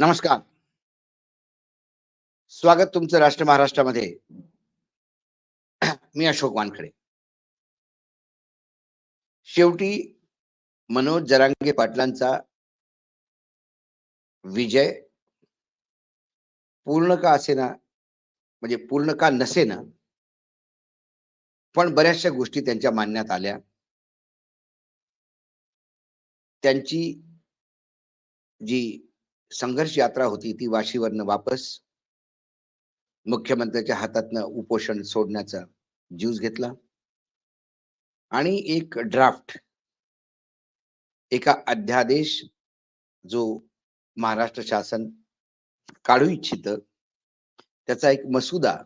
नमस्कार. स्वागत तुमचं राष्ट्र महाराष्ट्रामध्ये. मी अशोक वानखडे. शेवटी मनोज जरांगे पाटलांचा विजय पूर्ण का असेना म्हणजे पूर्ण का नसेना पण बऱ्याचशा गोष्टी त्यांच्या मानण्यात आल्या. त्यांची जी संघर्ष यात्रा होती ती वाशीवरनं वापस मुख्यमंत्र्याच्या हातातनं उपोषण सोडण्याचा ज्यूज घेतला आणि एक ड्राफ्ट एका अध्यादेश जो महाराष्ट्र शासन काढू इच्छित त्याचा एक मसुदा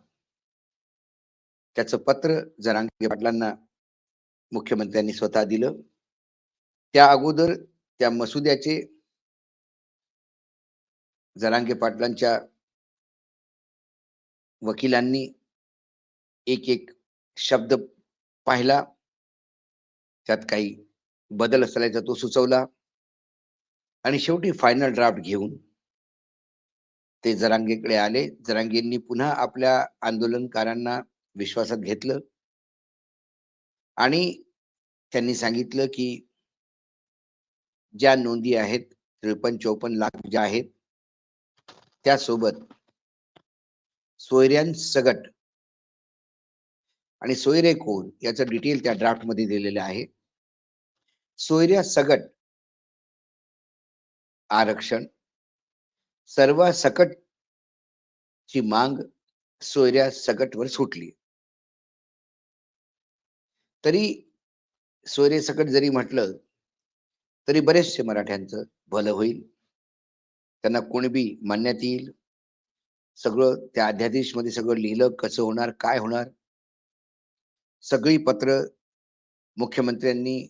त्याचं पत्र जरांगे पाटलांना मुख्यमंत्र्यांनी स्वतः दिलं. त्या अगोदर त्या मसुद्याचे जरांगे पाटलांच्या वकिलांनी एक एक शब्द पाहिला. त्यात काही बदल असल्याचा तो सुचवला. आणि शेवटी फायनल ड्राफ्ट घेऊन ते जरांगेकडे आले. जरांगेंनी पुन्हा आपल्या आंदोलनकारांना विश्वासात घेतलं. आणि त्यांनी सांगितलं की ज्या नोंदी आहेत त्रेपन्न चौपन्न लाख ज्या आहेत त्यासोबत सोयऱ्यान सगट आणि सोयरे कोण याचं डिटेल त्या ड्राफ्टमध्ये दिलेलं आहे. सोयऱ्या सगट आरक्षण सर्व सकट ची मांग सोयऱ्या सकटवर सुटली. तरी सोयरे सकट जरी म्हटलं तरी बरेचसे मराठ्यांचं भलं होईल. त्यांना कुणबी मानण्यात येईल. सगळं त्या अध्यादेशमध्ये सगळं लिहिलं कसं होणार काय होणार? सगळी पत्र मुख्यमंत्र्यांनी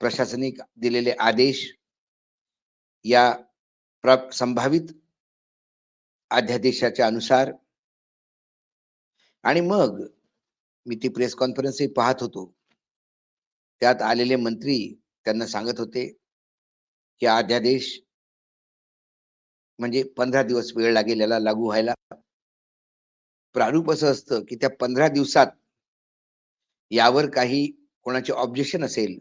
प्रशासनिक दिलेले आदेश या संभावित अध्यादेशाच्या अनुसार. आणि मग मी ती प्रेस कॉन्फरन्सही पाहत होतो. त्यात आलेले मंत्री त्यांना सांगत होते की अध्यादेश म्हणजे पंधरा दिवस वेळ लागेल याला लागू व्हायला. प्रारूप असं असतं की त्या पंधरा दिवसात यावर काही कोणाचे ऑब्जेक्शन असेल.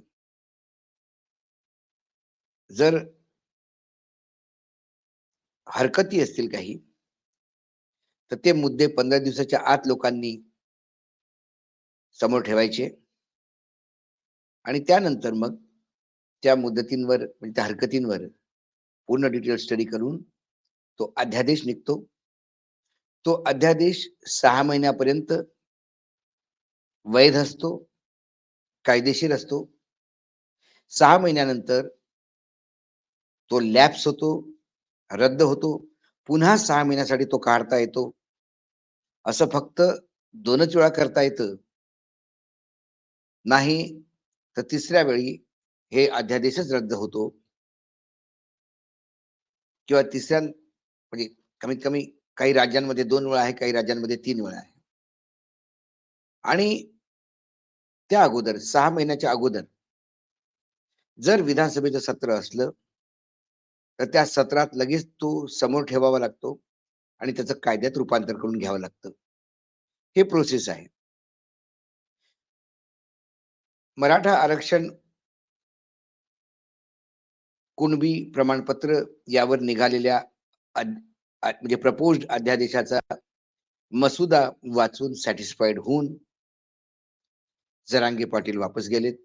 जर हरकती असतील काही तर ते मुद्दे पंधरा दिवसाच्या आत लोकांनी समोर ठेवायचे. आणि त्यानंतर मग त्या मुदतींवर म्हणजे त्या हरकतींवर पूर्ण डिटेल स्टडी करून तो अध्यादेश निघतो. तो अध्यादेश सहा महिन्यापर्यंत वैध असतो कायदेशीर असतो. सहा महिन्यानंतर तो लॅप्स होतो रद्द होतो. पुन्हा सहा महिन्यासाठी तो काढता येतो. असं फक्त दोनच वेळा करता येतं. नाही तर तिसऱ्या वेळी हे अध्यादेशच रद्द होतो. किंवा तिसऱ्या म्हणजे कमीत कमी काही राज्यांमध्ये दोन वेळा आहे काही राज्यांमध्ये तीन वेळा आहे. आणि त्या अगोदर सहा महिन्याच्या अगोदर जर विधानसभेचं सत्र असलं तर त्या सत्रात लगेच तो समोर ठेवावा लागतो आणि त्याचं कायद्यात रूपांतर करून घ्यावं लागतं. हे प्रोसेस आहे. मराठा आरक्षण कुणबी प्रमाणपत्र यावर निघालेल्या म्हणजे प्रपोज अध्यादेशाचा मसुदा वाचून सॅटिस्फाईड होऊन जरांगे पाटील वापस गेलेत.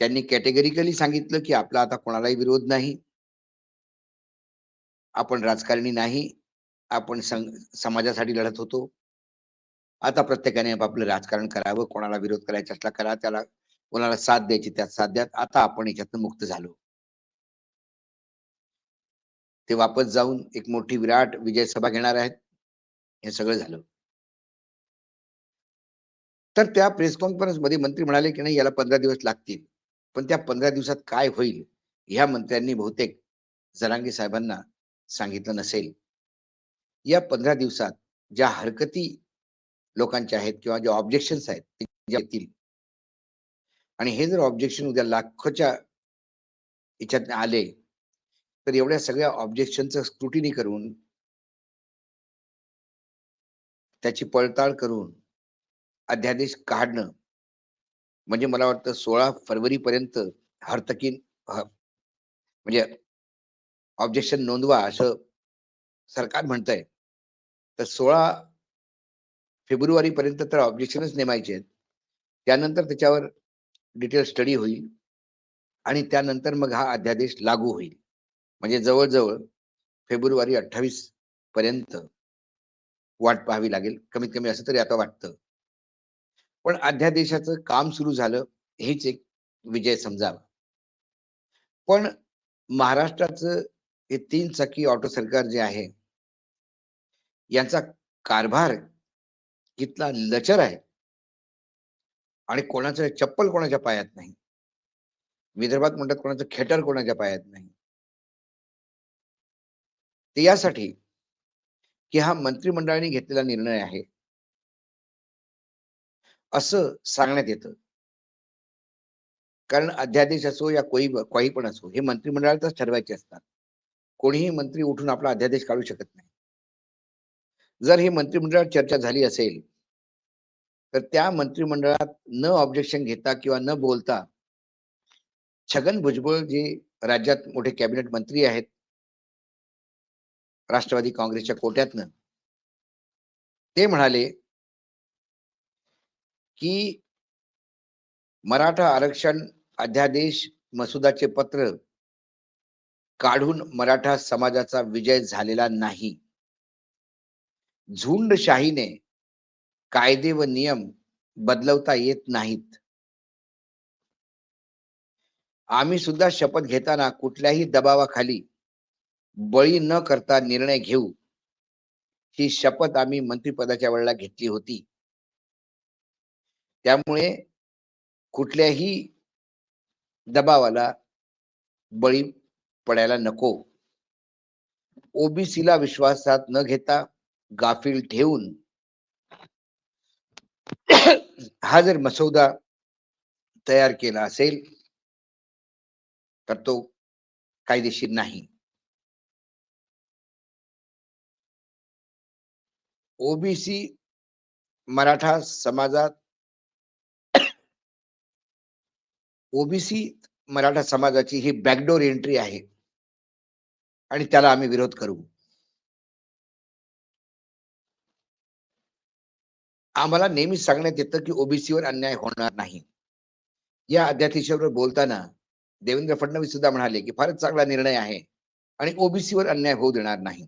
त्यांनी कॅटेगरिकली सांगितलं की आपला आता कोणालाही विरोध नाही. आपण राजकारणी नाही. आपण समाजासाठी लढत होतो. आता प्रत्येकाने आपलं राजकारण करावं. कोणाला विरोध करायचा असला करा. त्याला कोणाला साथ द्यायची त्यात साथ द्या आता आपण याच्यातून मुक्त झालो. ते वापस जाऊन एक मोठी विराट विजय सभा घेणार आहेत. हे सगळं झालं. तर त्या प्रेस कॉन्फरन्समध्ये मंत्री म्हणाले की नाही याला पंधरा दिवस लागतील. पण त्या पंधरा दिवसात काय होईल ह्या मंत्र्यांनी बहुतेक जरांगे साहेबांना सांगितलं नसेल. या पंधरा दिवसात ज्या हरकती लोकांच्या आहेत किंवा ज्या ऑब्जेक्शन्स आहेत येतील. आणि हे जर ऑब्जेक्शन उद्या लाखोच्या याच्यात आले तर एवढ्या सगळ्या ऑब्जेक्शनचं स्क्रुटिनी करून त्याची पडताळ करून अध्यादेश काढणं म्हणजे मला वाटतं सोळा फरवरी पर्यंत हरतकीन म्हणजे ऑब्जेक्शन नोंदवा असं सरकार म्हणतंय. तर सोळा फेब्रुवारी पर्यंत तर ऑब्जेक्शनच नेमायचे आहेत. त्यानंतर त्याच्यावर डिटेल स्टडी होईल आणि त्यानंतर मग हा अध्यादेश लागू होईल. म्हणजे जवळजवळ फेब्रुवारी अठ्ठावीस पर्यंत वाट पाहावी लागेल. कमीत कमी असं तरी आता वाटतं. पण अध्यादेशाचं काम सुरू झालं हेच एक विजय समजावा. पण महाराष्ट्राचं हे तीन चाकी ऑटो सरकार जे आहे यांचा कारभार इथला लचर आहे. आणि कोणाचं चप्पल कोणाच्या पायात नाही. विदर्भात म्हणतात कोणाचं खेटर कोणाच्या पायात नाही. ते यासाठी की हा मंत्रिमंडळाने घेतलेला निर्णय आहे. असं सांगण्यात येतं. कारण अध्यादेश असो या कोई काही पण असो हे मंत्रिमंडळातच ठरवायचे असतात. कोणीही मंत्री उठून आपला अध्यादेश काढू शकत नाही. जर हे मंत्रिमंडळात चर्चा झाली असेल तर त्या मंत्रिमंडळात न ऑब्जेक्शन घेता किंवा न बोलता छगन भुजबळ जे राज्यात मोठे कॅबिनेट मंत्री आहेत राष्ट्रवादी काँग्रेसच्या कोट्यातनं. ते म्हणाले की मराठा आरक्षण अध्यादेश मसुदाचे पत्र काढून मराठा समाजाचा विजय झालेला नाही. झुंडशाहीने कायदे व नियम बदलवता येत नाहीत. आम्ही सुद्धा शपथ घेताना कुठल्याही दबावाखाली बळी न करता निर्णय घेऊ ही शपथ आम्ही मंत्रिपदाच्या वेळेला घेतली होती. त्यामुळे कुठल्याही दबावाला बळी पडायला नको. ओबीसीला विश्वासात न घेता गाफील ठेवून हा जर मसौदा तयार केला असेल तर तो कायदेशीर नाही. ओबीसी मराठा समाजात ओबीसी मराठा समाजाची ही बॅकडोर एंट्री आहे. आणि त्याला आम्ही विरोध करू. आम्हाला नेहमीच सांगण्यात येतं की ओबीसीवर अन्याय होणार नाही. या अध्यादेशावर बोलताना देवेंद्र फडणवीस सुद्धा म्हणाले की फारच चांगला निर्णय आहे आणि ओबीसीवर अन्याय होऊ देणार नाही.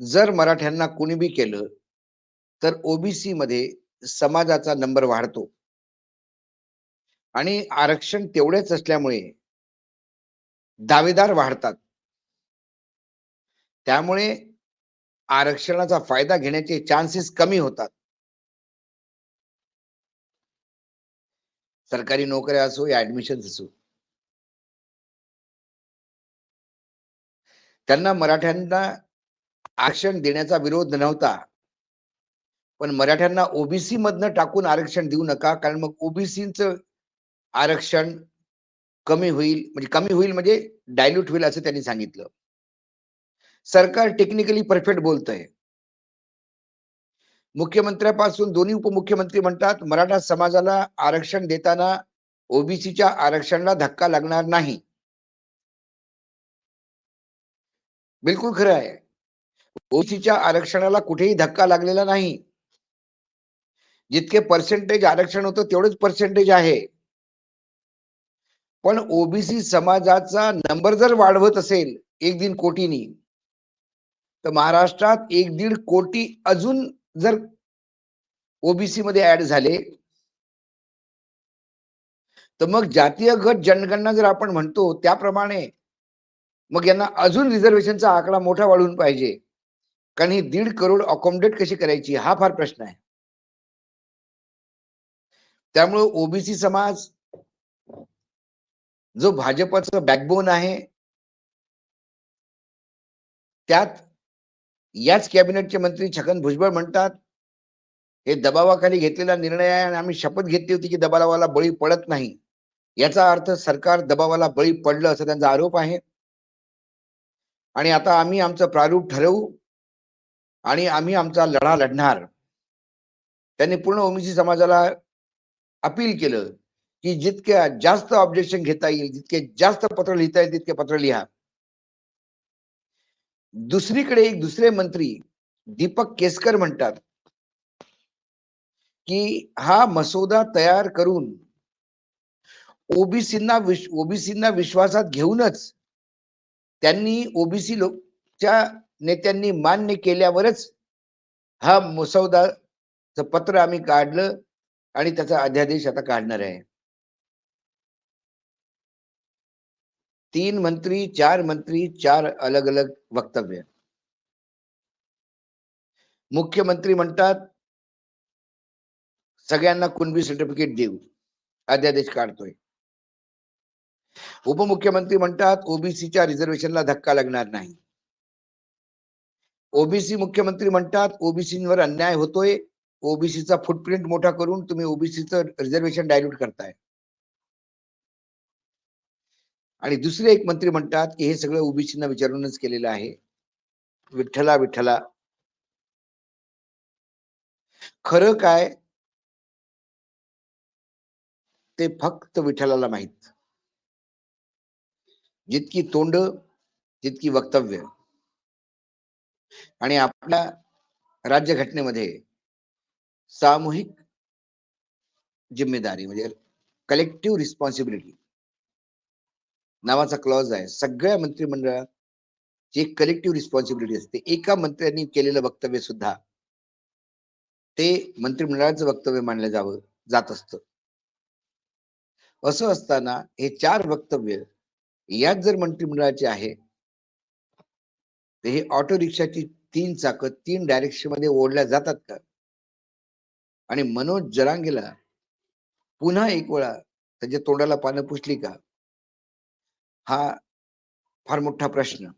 जर मराठ्यांना कुणी बी केलं तर ओबीसी मध्ये समाजाचा नंबर वाढतो. आणि आरक्षण तेवढेच असल्यामुळे दावेदार वाढतात. त्यामुळे आरक्षणाचा फायदा घेण्याचे चान्सेस कमी होतात. सरकारी नोकऱ्या असो या ऍडमिशन असो. त्यांना मराठ्यांना आरक्षण देण्याचा विरोध नव्हता. पण मराठ्यांना ओबीसी मधनं टाकून आरक्षण देऊ नका कारण मग ओबीसीच आरक्षण कमी होईल म्हणजे कमी होईल म्हणजे डायल्यूट होईल असं त्यांनी सांगितलं. सरकार टेक्निकली परफेक्ट बोलतंय. मुख्यमंत्र्यापासून दोन्ही उपमुख्यमंत्री म्हणतात मराठा समाजाला आरक्षण देताना ओबीसीच्या आरक्षणाला धक्का लागणार नाही. बिलकुल खरं आहे. ओबीसीच्या आरक्षणाला कुठेही धक्का लागलेला नाही. जितके पर्सेंटेज आरक्षण होतं तेवढेच पर्सेंटेज आहे. पण ओबीसी समाजाचा नंबर जर वाढवत असेल एक दीड कोटीनी तर महाराष्ट्रात एक दीड कोटी अजून जर ओबीसी मध्ये ऍड झाले तर मग जातीय गट जनगणना जर आपण म्हणतो त्याप्रमाणे मग यांना अजून रिझर्वेशनचा आकडा मोठा वाढवून पाहिजे. कारण ही दीड करोड अकोमडेट कशी करायची हा फार प्रश्न आहे. त्यामुळे ओबीसी समाज जो भाजपचं बॅकबोन आहे त्यात याच कॅबिनेटचे मंत्री छगन भुजबळ म्हणतात हे दबावाखाली घेतलेला निर्णय आहे आणि आम्ही शपथ घेतली होती की दबावाला बळी पडत नाही. याचा अर्थ सरकार दबावाला बळी पडलं असा त्यांचा आरोप आहे. आणि आता आम्ही आमचं प्रारूप ठरवू आणि आम्ही आमचा लढा लढणार. त्यांनी पूर्ण ओबीसी समाजाला अपील केलं की जितक्या जास्त ऑब्जेक्शन घेता येईल जितके जास्त पत्र लिहिता येईल तितके पत्र लिहा. दुसरीकडे एक दुसरे मंत्री दीपक केसकर म्हणतात की हा मसुदा तयार करून ओबीसींना विश ओबीसींना विश्वासात घेऊनच त्यांनी ओबीसी लोकच्या नेत्यांनी मान्य केल्यावरच हा मसौदाचं पत्र आम्ही काढलं आणि त्याचा अध्यादेश आता काढणार आहे. तीन मंत्री चार मंत्री चार अलग अलग वक्तव्य. मुख्यमंत्री म्हणतात सगळ्यांना कुणबी सर्टिफिकेट देऊ. अध्यादेश काढतोय. उपमुख्यमंत्री म्हणतात ओबीसीच्या रिझर्वेशनला धक्का लागणार नाही. ओबीसी मुख्यमंत्री म्हणतात ओबीसीवर अन्याय होतोय ओबीसीचा फुटप्रिंट मोठा करून तुम्ही ओबीसीचं रिझर्वेशन डायल्यूट करताय. आणि दुसरे एक मंत्री म्हणतात की हे सगळं ओबीसीना विचारूनच केलेलं आहे. विठ्ठला विठ्ठला. खरं काय? ते फक्त विठ्ठलाला माहीत. जितकी तोंड तितकी वक्तव्य. आणि आपल्या राज्यघटनेमध्ये सामूहिक जिम्मेदारी म्हणजे कलेक्टिव्ह रिस्पॉन्सिबिलिटी नावाचा क्लॉज आहे. सगळ्या मंत्रिमंडळात जी एक कलेक्टिव्ह रिस्पॉन्सिबिलिटी असते. एका मंत्र्यांनी केलेलं वक्तव्य सुद्धा ते मंत्रिमंडळाचं वक्तव्य मानलं जावं जात असतं. असं असताना हे चार वक्तव्य यात जर मंत्रिमंडळाचे आहे हे ऑटो रिक्षाची तीन चाक तीन डायरेक्शनमध्ये ओढल्या जातात का? आणि मनोज जरांगेला पुन्हा एक वेळा त्याच्या तोंडाला पानं पुसली का? हा फार मोठा प्रश्न.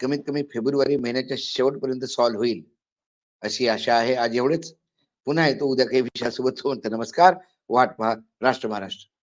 कमीत कमी फेब्रुवारी महिन्याच्या शेवटपर्यंत सॉल्व्ह होईल अशी आशा आहे. आज एवढेच. पुन्हा येतो उद्या काही विषयासोबत. नमस्कार. वाट पहा. राष्ट्र महाराष्ट्र.